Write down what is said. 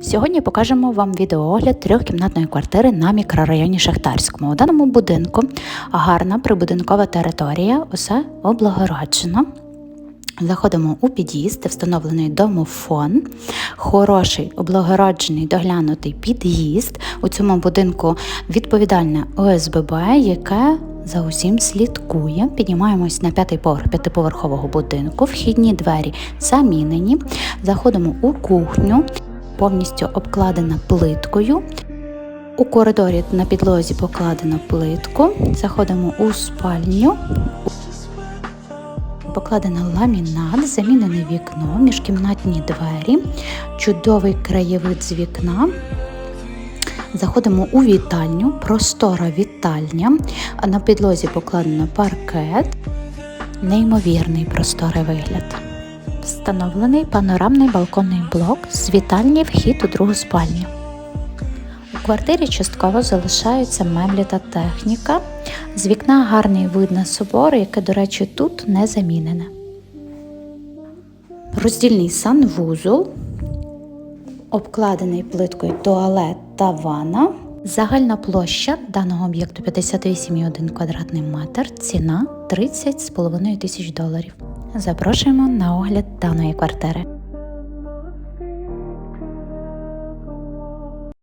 Сьогодні покажемо вам відеоогляд трьохкімнатної квартири на мікрорайоні Шахтарському. У даному будинку гарна прибудинкова територія, усе облагороджено. Заходимо у під'їзд, де встановлений домофон, хороший облагороджений доглянутий під'їзд. У цьому будинку відповідальне ОСББ, яке за усім слідкує. Піднімаємось на п'ятий поверх п'ятиповерхового будинку. Вхідні двері замінені. Заходимо у кухню, повністю обкладена плиткою. У коридорі на підлозі покладено плитку. Заходимо у спальню. Покладено ламінат, замінене вікно, міжкімнатні двері, чудовий краєвид з вікна. Заходимо у вітальню, простора вітальня. На підлозі покладено паркет, неймовірний просторий вигляд. Встановлений панорамний балконний блок з вітальні вхід у другу спальню. У квартирі частково залишаються меблі та техніка. З вікна гарний вид на собор, яке, до речі, тут не замінене. Роздільний санвузол, обкладений плиткою туалет та ванна. Загальна площа даного об'єкту 58,1 квадратний метр, ціна 30,5 тисяч доларів. Запрошуємо на огляд даної квартири.